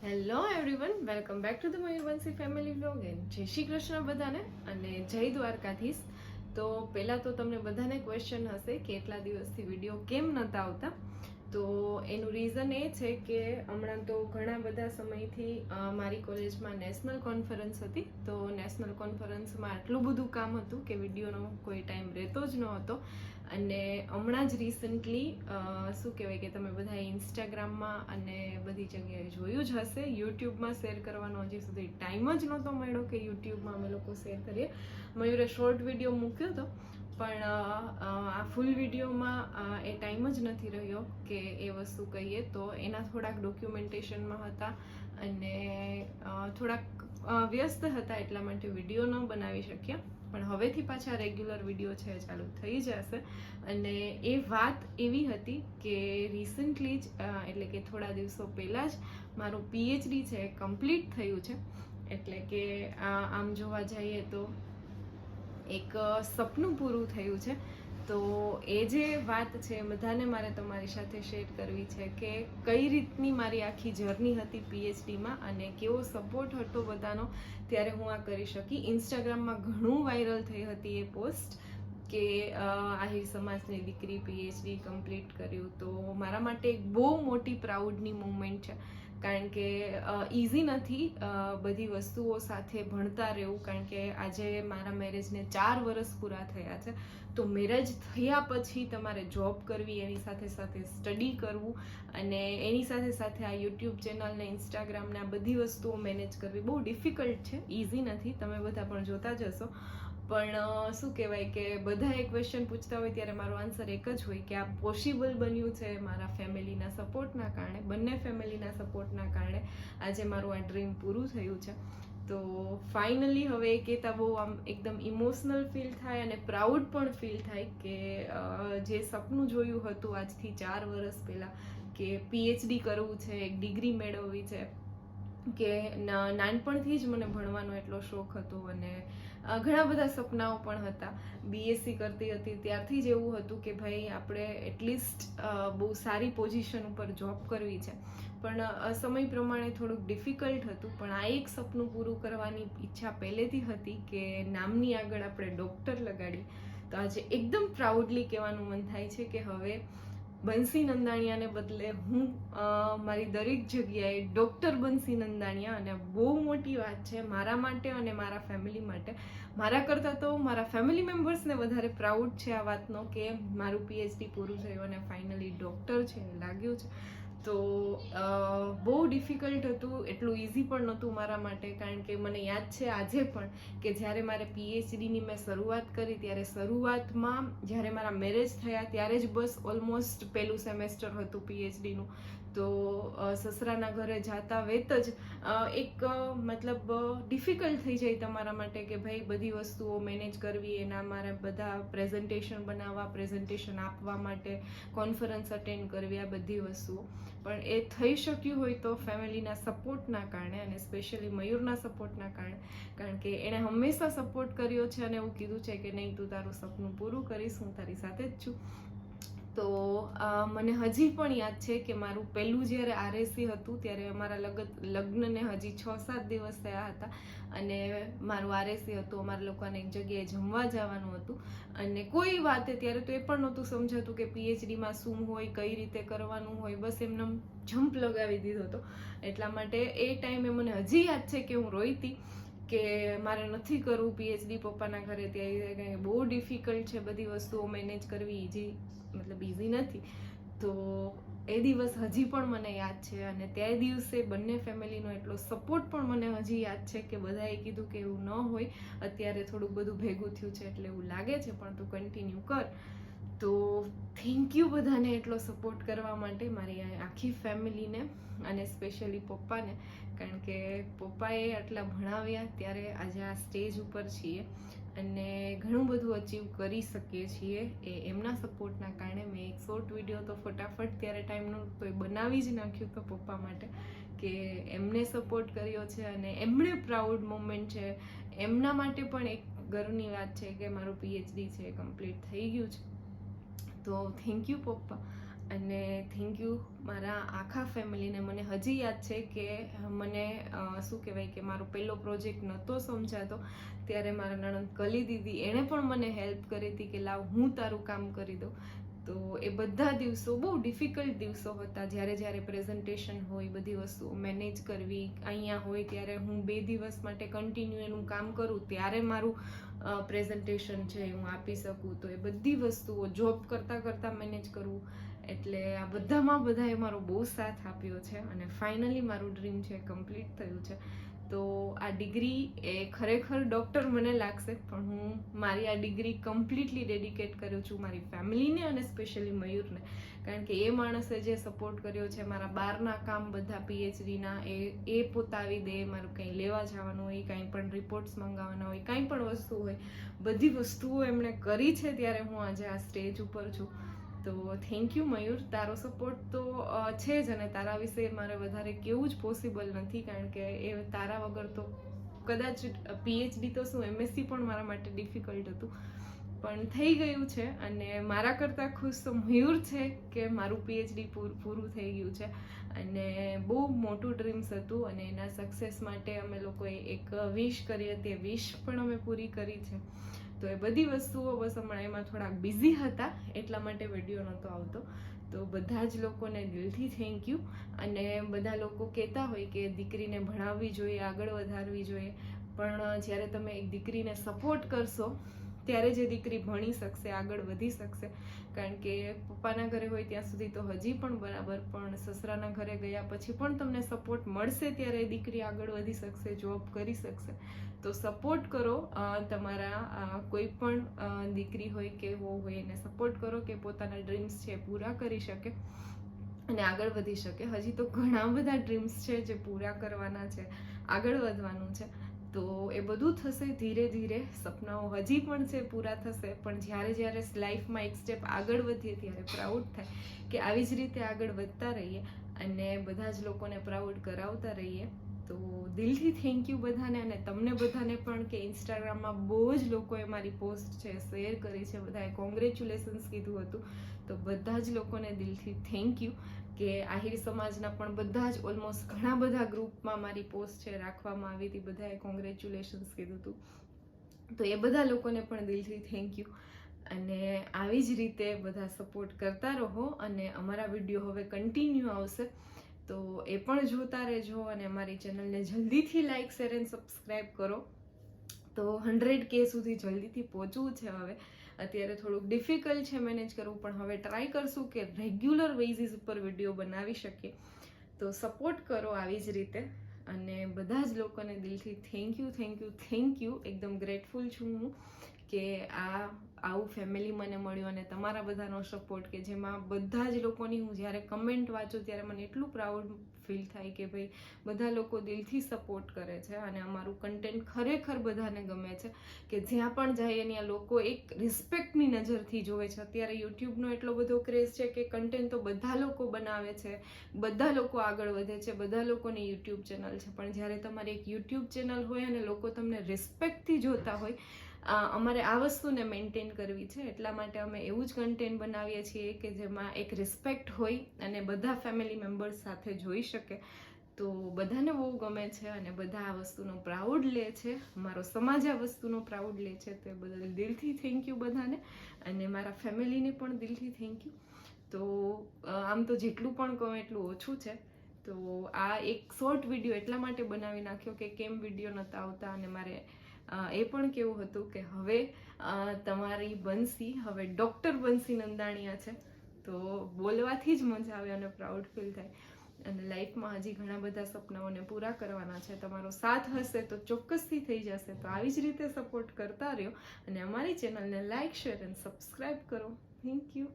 Hello everyone welcome back to the Mayurvanshi family vlog and જય શ્રી કૃષ્ણ બધાને અને જય દ્વારકાધીશ. તો પહેલાં તો તમને બધાને ક્વેશ્ચન હશે કે એટલા દિવસથી વીડિયો કેમ નહોતા આવતા? તો એનું રીઝન એ છે કે હમણાં તો ઘણા બધા સમયથી મારી કોલેજમાં નેશનલ કોન્ફરન્સ હતી. તો નેશનલ કોન્ફરન્સમાં આટલું બધું કામ હતું કે વિડીયોનો કોઈ ટાઈમ રહેતો જ ન હતો અને હમણાં જ રિસન્ટલી શું કહેવાય કે તમે બધા ઇન્સ્ટાગ્રામમાં અને બધી જગ્યાએ જોયું જ હશે. યુટ્યુબમાં શેર કરવાનો હજી સુધી ટાઈમ જ નહોતો મળ્યો કે યુટ્યુબમાં અમે લોકો શેર કરીએ. મયુરે શોર્ટ વીડિયો મૂક્યો હતો, પણ આ ફૂલ વિડીયોમાં એ ટાઈમ જ નથી રહ્યો કે એ વસ્તુ કહીએ તો. એના થોડાક ડોક્યુમેન્ટેશનમાં હતા અને થોડાક વ્યસ્ત હતા એટલા માટે વીડિયો ન બનાવી શક્યા. પણ હવેથી પાછા રેગ્યુલર વીડિયો છે ચાલુ થઈ જશે. અને એ વાત એવી હતી કે રિસન્ટલી જ એટલે કે થોડા દિવસો પહેલાં જ મારું પીએચડી છે કમ્પ્લીટ થયું છે. એટલે કે આમ જોવા જઈએ તો એક સપનું પૂરું થયું છે. તો એ જે વાત છે બધાને મારે તમારી સાથે શેર કરવી છે કે કઈ રીતની મારી આખી જર્ની હતી પીએચડીમાં અને કેવો સપોર્ટ હતો બધાનો, ત્યારે હું આ કરી શકી. ઇન્સ્ટાગ્રામમાં ઘણું વાયરલ થઈ હતી એ પોસ્ટ કે આહિર સમાજની દીકરી પીએચડી કમ્પ્લીટ કર્યું. તો મારા માટે એક બહુ મોટી પ્રાઉડની મુમેન્ટ છે. કારણ કે ઇઝી નથી બધી વસ્તુઓ સાથે ભણતા રહેવું. કારણ કે આજે મારા મેરેજને ચાર વર્ષ પૂરા થયા છે. તો મેરેજ થયા પછી તમારે જોબ કરવી, એની સાથે સાથે સ્ટડી કરવું અને એની સાથે સાથે આ યુટ્યુબ ચેનલને ઇન્સ્ટાગ્રામને આ બધી વસ્તુઓ મેનેજ કરવી બહુ ડિફિકલ્ટ છે. ઇઝી નથી. તમે બધા પણ જોતા જ હશો. પણ શું કહેવાય કે બધા એ ક્વેશ્ચન પૂછતા હોય ત્યારે મારો આન્સર એક જ હોય કે આ પોસિબલ બન્યું છે મારા ફેમિલીના સપોર્ટના કારણે, બંને ફેમિલીના સપોર્ટના કારણે આજે મારું આ ડ્રીમ પૂરું થયું છે. તો ફાઇનલી હવે એ કહેતા બહુ આમ એકદમ ઇમોશનલ ફીલ થાય અને પ્રાઉડ પણ ફીલ થાય કે જે સપનું જોયું હતું આજથી ચાર વર્ષ પહેલાં કે પીએચડી કરવું છે, એક ડિગ્રી મેળવવી છે, કે નાનપણથી જ મને ભણવાનો એટલો શોખ હતો અને ઘણા બધા સપનાઓ પણ હતા. બીએસસી કરતી હતી, ત્યારથી જ એવું હતું કે ભાઈ, આપણે એટલીસ્ટ બહુ સારી પોઝિશન ઉપર જોબ કરવી છે. પણ સમય પ્રમાણે થોડુંક ડિફિકલ્ટ હતું, પણ આ એક સપનું પૂરું કરવાની ઈચ્છા પહેલેથી હતી કે નામની આગળ આપણે ડૉક્ટર લગાડી. તો આજે એકદમ પ્રાઉડલી કહેવાનું મન થાય છે કે હવે બંસી નંદાણિયાને બદલે હું મારી દરેક જગ્યાએ ડૉક્ટર બંસી નંદાણિયા અને બહુ મોટી વાત છે મારા માટે અને મારા ફેમિલી માટે. મારા કરતાં તો મારા ફેમિલી મેમ્બર્સને વધારે પ્રાઉડ છે આ વાતનો કે મારું પીએચડી પૂરું થયું અને ફાઇનલી ડૉક્ટર છે, લાગ્યું છે. તો બહુ ડિફિકલ્ટ હતું, એટલું ઇઝી પણ નહોતું મારા માટે, કારણ કે મને યાદ છે આજે પણ કે જ્યારે મારે પીએચડીની મેં શરૂઆત કરી, ત્યારે શરૂઆતમાં જ્યારે મારા મેરેજ થયા, ત્યારે જ બસ ઓલમોસ્ટ પહેલું સેમેસ્ટર હતું પીએચડીનું તો સસરાના ઘરે જાતા વેત જ એક મતલબ ડિફિકલ્ટ થઈ જાય તમારા માટે કે ભાઈ બધી વસ્તુઓ મેનેજ કરવી, એના મારે બધા પ્રેઝન્ટેશન બનાવવા પ્રેઝન્ટેશન આપવા માટે કોન્ફરન્સ અટેન્ડ કરવી, આ બધી વસ્તુઓ. પણ એ થઈ શક્યું હોય તો ફેમિલીના સપોર્ટના કારણે અને સ્પેશિયલી મયુરના સપોર્ટના કારણે, કારણ કે એણે હંમેશા સપોર્ટ કર્યો છે અને એવું કીધું છે કે નહીં, તું તારું સપનું પૂરું કરીશ, હું તારી સાથે જ છું. તો મને હજી પણ યાદ છે કે મારું પહેલું જ્યારે આરએસી હતું, ત્યારે અમારા લગત લગ્નને હજી છ સાત દિવસ થયા હતા. અને મારું આરએસી હતું, અમારા લોકોને એક જગ્યાએ જમવા જવાનું હતું. અને કોઈ વાતે ત્યારે તો એ પણ નહોતું સમજાતું કે પીએચડીમાં શું હોય, કઈ રીતે કરવાનું હોય, બસ એમને જમ્પ લગાવી દીધો હતો. એટલા માટે એ ટાઈમે મને હજી યાદ છે કે હું રોઈતી કે મારે નથી કરવું પીએચડી પપ્પાના ઘરે ત્યાં કંઈ બહુ ડિફિકલ્ટ છે બધી વસ્તુઓ મેનેજ કરવી ઇઝી મતલબ ઇઝી નથી. તો એ દિવસ હજી પણ મને યાદ છે અને તે દિવસે બંને ફેમિલીનો એટલો સપોર્ટ પણ મને હજી યાદ છે કે બધાએ કીધું કે એવું ન હોય. અત્યારે થોડુંક બધું ભેગું થયું છે એટલે એવું લાગે છે, પણ તું કન્ટિન્યુ કર. તો થેન્ક યુ બધાને એટલો સપોર્ટ કરવા માટે મારી આખી ફેમિલીને અને સ્પેશિયલી પપ્પાને. કારણ કે પપ્પાએ આટલા ભણાવ્યા ત્યારે આજે આ સ્ટેજ ઉપર છીએ અને ઘણું બધું અચીવ કરી શકીએ છીએ એ એમના સપોર્ટના કારણે મેં એક શોર્ટ વીડિયો તો ફટાફટ ત્યારે ટાઈમનું તો એ બનાવી જ નાખ્યું તો પપ્પા માટે કે એમને સપોર્ટ કર્યો છે અને એમણે પ્રાઉડ મોમેન્ટ છે. એમના માટે પણ એક ગર્વની વાત છે કે મારું પીએચડી છે કમ્પ્લીટ થઈ ગયું છે. તો થેન્ક યુ પપ્પા. અને થેન્ક યુ મારા આખા ફેમિલીને. મને હજી યાદ છે કે મને શું કહેવાય કે મારો પહેલો પ્રોજેક્ટ નહોતો સમજાતો. ત્યારે મારા નણંદ કલી દીદી એણે પણ મને હેલ્પ કરી હતી કે લાવ હું તારું કામ કરી દઉં. તો એ બધા દિવસો બહુ ડિફિકલ્ટ દિવસો હતા. જ્યારે જ્યારે પ્રેઝન્ટેશન હોય બધી વસ્તુઓ મેનેજ કરવી, અહીંયા હોય, ત્યારે હું બે દિવસ માટે કન્ટિન્યુ એનું કામ કરું, ત્યારે મારું પ્રેઝન્ટેશન છે હું આપી શકું. તો એ બધી વસ્તુઓ જોબ કરતાં કરતાં મેનેજ કરવું એટલે આ બધામાં બધાએ મારો બહુ સાથ આપ્યો છે. અને ફાઇનલી મારું ડ્રીમ છે કમ્પ્લીટ થયું છે. તો આ ડિગ્રી એ ખરેખર ડૉક્ટર મને લાગશે, પણ હું મારી આ ડિગ્રી કમ્પ્લીટલી ડેડિકેટ કરું છું મારી ફેમિલીને અને સ્પેશિયલી મયુરને. કારણ કે એ માણસે જે સપોર્ટ કર્યો છે, મારા બહારના કામ બધા પીએચડીના એ એ પોતાવી દે, મારું કંઈ લેવા જવાનું હોય, કાંઈ પણ રિપોર્ટ્સ મંગાવવાના હોય, કાંઈ પણ વસ્તુ હોય, બધી વસ્તુઓ એમણે કરી છે ત્યારે હું આજે આ સ્ટેજ ઉપર છું. તો થેન્ક યુ મયુર. તારો સપોર્ટ તો છે જ અને તારા વિશે મારે વધારે કેવું જ પોસિબલ નથી, કારણ કે એ તારા વગર તો કદાચ પીએચડી તો શું એમએસસી પણ મારા માટે ડિફિકલ્ટ હતું. પણ થઈ ગયું છે અને મારા કરતાં ખુશ તો મયુર છે કે મારું પીએચડી પૂરું થઈ ગયું છે. અને બહુ મોટું ડ્રીમ્સ હતું અને એના સક્સેસ માટે અમે લોકોએ એક વિશ કરી હતી. એ વિશ પણ અમે પૂરી કરી છે. તો એ બધી વસ્તુઓ બસ હમણાં એમાં થોડાક બિઝી હતા, એટલા માટે વીડિયો નહોતો આવતો. તો બધા જ લોકોને દિલથી થેન્ક યુ અને બધા લોકો કહેતા હોય કે દીકરીને ભણાવવી જોઈએ, આગળ વધારવી જોઈએ. પણ જ્યારે તમે એક દીકરીને સપોર્ટ કરશો ત્યારે જે દીકરી ભણી શકશે, આગળ વધી શકશે. કારણ કે પપ્પાના ઘરે હોય ત્યાં સુધી તો હજી પણ બરાબર, પણ સસરાના ઘરે ગયા પછી પણ તમને સપોર્ટ મળશે ત્યારે દીકરી આગળ વધી શકશે જોબ કરી શકશે. તો સપોર્ટ કરો તમારા કોઈ પણ દીકરી હોય કે વહુ હોય એને સપોર્ટ કરો કે પોતાના ડ્રીમ્સ છે પૂરા કરી શકે અને આગળ વધી શકે. હજી તો ઘણા બધા ડ્રીમ્સ છે જે પૂરા કરવાના છે, આગળ વધવાનું છે. તો એ બધું થશે, ધીરે ધીરે. સપનાઓ હજી પણ છે, પૂરા થશે. પણ જ્યારે જ્યારે લાઈફમાં એક સ્ટેપ આગળ વધીએ ત્યારે પ્રાઉડ થાય કે આવી જ રીતે આગળ વધતા રહીએ અને બધા જ લોકોને પ્રાઉડ કરાવતા રહીએ. તો દિલથી થેન્ક યુ બધાને અને તમને બધાને પણ કે ઇન્સ્ટાગ્રામમાં બહુ જ લોકોએ મારી પોસ્ટ છે શેર કરી છે, બધાએ કોંગ્રેચ્યુલેશન્સ કીધું હતું. તો બધા જ લોકોને દિલથી થેન્ક યુ કે આહિર સમાજના પણ બધા જ ઓલમોસ્ટ ઘણા બધા ગ્રુપમાં મારી પોસ્ટ છે, રાખવામાં આવી હતી, બધાએ કોંગ્રેચ્યુલેશન્સ કીધું હતું. તો એ બધા લોકોને પણ દિલથી થેન્ક યુ અને આવી જ રીતે બધા સપોર્ટ કરતા રહો અને અમારા વીડિયો હવે કન્ટિન્યુ આવશે. તો એ પણ જોતા રહેજો અને અમારી ચેનલને જલ્દીથી લાઇક શેર એન્ડ સબસ્ક્રાઈબ કરો. તો હંડ્રેડ કે સુધી જલ્દીથી પહોંચવું છે હવે. અત્યારે થોડુંક ડિફિકલ્ટ છે મેનેજ કરવું, પણ હવે ટ્રાય કરશું કે રેગ્યુલર બેઝિસ ઉપર વીડિયો બનાવી શકીએ. તો સપોર્ટ કરો આવી જ રીતે. અને બધા જ લોકોને દિલથી thank you thank you thank you એકદમ ગ્રેટફુલ છું હું કે આ, આવું ફેમિલી મને મળ્યું અને તમારા બધાનો સપોર્ટ કે જેમાં બધા જ લોકોની હું જ્યારે કમેન્ટ વાંચું ત્યારે મને એટલું પ્રાઉડ ફીલ થાય કે ભાઈ બધા લોકો દિલથી સપોર્ટ કરે છે અને અમારું કન્ટેન્ટ ખરેખર બધાને ગમે છે કે જ્યાં પણ જાય ત્યાં લોકો એક રિસ્પેક્ટની નજરથી જોવે છે. અત્યારે યુટ્યુબનો એટલો બધો ક્રેઝ છે કે કન્ટેન્ટ તો બધા લોકો બનાવે છે, બધા લોકો આગળ વધે છે, બધા લોકોની યુટ્યુબ ચેનલ છે. પણ જ્યારે તમારી એક યુટ્યુબ ચેનલ હોય અને લોકો તમને રિસ્પેક્ટથી જોતા હોય અમારે આ વસ્તુને મેન્ટેન કરવી છે. એટલા માટે અમે એવું જ કન્ટેન્ટ બનાવીએ છીએ કે જેમાં એક રિસ્પેક્ટ હોય અને બધા ફેમિલી મેમ્બર્સ સાથે જોઈ શકે તો બધાને બહુ ગમે છે અને બધા આ વસ્તુનો પ્રાઉડ લે છે. મારો સમાજ આ વસ્તુનો પ્રાઉડ લે છે. તો બદલ દિલથી થેન્ક યુ બધાને. અને મારા ફેમિલીને પણ દિલથી થેન્ક યુ તો આમ તો જેટલું પણ કહું એટલું ઓછું છે. તો આ એક શોર્ટ વીડિયો એટલા માટે બનાવી નાખ્યો કે કેમ વીડિયો નહોતા આવતા અને મારે એ પણ કેવું હતું કે હવે તમારી બંસી, હવે ડૉક્ટર બંસી નંદાણીયા છે. તો બોલવાથી જ મજા આવે અને પ્રાઉડ ફીલ થાય. અને લાઈફમાં હજી ઘણા બધા સપનાઓને પૂરા કરવાના છે. તમારો સાથ હશે તો ચોક્કસથી થઈ જશે. તો આવી જ રીતે સપોર્ટ કરતા રહ્યો. અને અમારી ચેનલને લાઈક શેર અને સબસ્ક્રાઈબ કરો. Thank you